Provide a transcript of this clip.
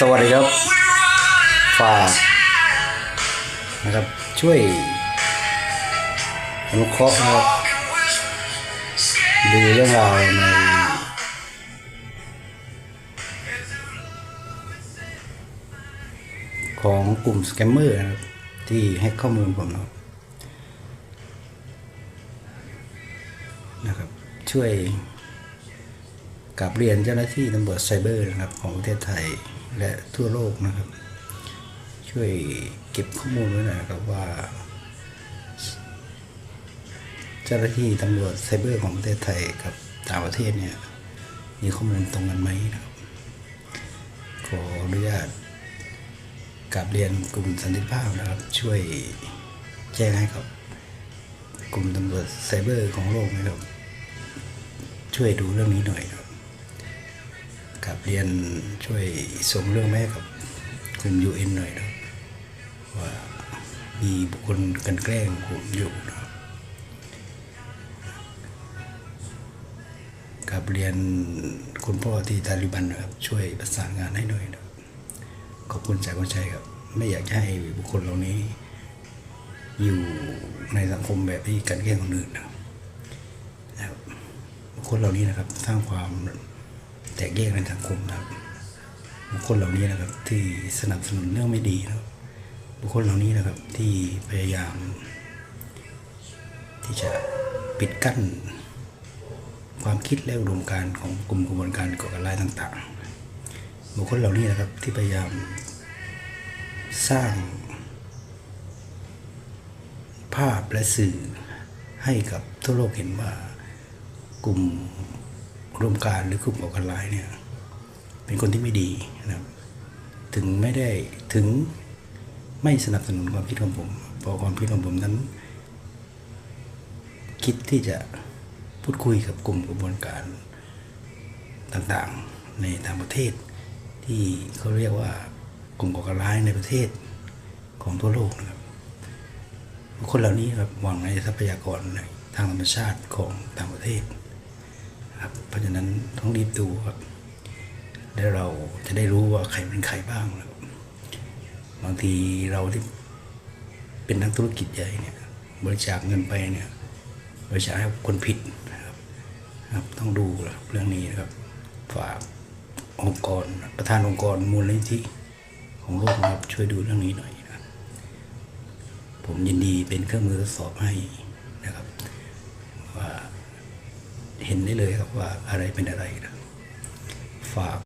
สวัสดีครับ ฝากนะครับ ช่วยอนุเคราะห์นะครับดูเรื่องราวในของกลุ่มสแกมเมอร์นะครับ ที่ให้ข้อมูลผมนะครับนะครับ ช่วยกับเรียนเจ้าหน้าที่ตำรวจไซเบอร์นะครับของประเทศไทย และทั่วโลกนะครับ ช่วยเก็บข้อมูลไว้หน่อยนะครับว่าเจ้าหน้าที่ตำรวจไซเบอร์ของประเทศไทยกับต่างประเทศเนี่ย มีข้อมูลตรงกันไหมนะครับ ขออนุญาตกลับเรียนกลุ่มสันติภาพนะครับ ช่วยแจ้งให้กับกลุ่มตำรวจไซเบอร์ของโลกนะครับ ช่วยดูเรื่องนี้หน่อยครับ กับเรียนช่วยส่งเรื่องแม่กับกลุ่ม UN หน่อยนะว่ามีบุคคลกันแกล้งผมอยู่นะกับเรียนคุณพ่อที่ตาลิบันนะครับ ช่วยประสานงานให้หน่อยนะขอบคุณจากคนชัยครับ ไม่อยากจะให้บุคคลเหล่านี้ อยู่ในสังคมแบบที่กันแกล้งคนอื่นนะครับนะครับบุคคลเหล่านี้นะครับสร้างความ แตกแยกในสังคมนะครับบุคคลเหล่านี้นะครับ ที่สนับสนุนเรื่องไม่ดีนะครับบุคคลเหล่านี้นะครับที่พยายาม ที่จะปิดกั้น ความคิดและอุดมการของกลุ่มกระบวนการก่อการร้ายต่างๆ บุคคลเหล่านี้นะครับที่พยายามสร้าง ภาพและสื่อให้กับทั่วโลกเห็นว่ากลุ่ม อุดมการหรือกลุ่มก่อการร้ายเนี่ยเป็นคนที่ไม่ดีนะครับถึงไม่ได้ถึงไม่สนับสนุนความคิดของผมเพราะความคิดของผมนั้น คิดที่จะพูดคุยกับกลุ่มกระบวนการต่างๆในต่างประเทศ ที่เขาเรียกว่ากลุ่มก่อการร้ายในประเทศของทั่วโลกนะครับคคลเหล่านี้ครับหวังในทรัพยากรทางธรรมชาติของต่างประเทศ ครับ เพราะฉะนั้นต้องรีบดูครับแล้วเราจะได้รู้ว่าใครเป็นใครบ้างครับบางทีเราที่เป็นนักธุรกิจใหญ่เนี่ย บริจาคเงินไปเนี่ย บริจาคให้คนผิดนะครับครับ ต้องดูเรื่องนี้นะครับ ฝากองค์กรประธานองค์กรมูลนิธิของโลกนะครับช่วยดูเรื่องนี้หน่อยนะครับผมยินดีเป็นเครื่องมือทดสอบให้นะครับ ว่า เห็นได้เลยครับว่าอะไรเป็นอะไรนะฝาก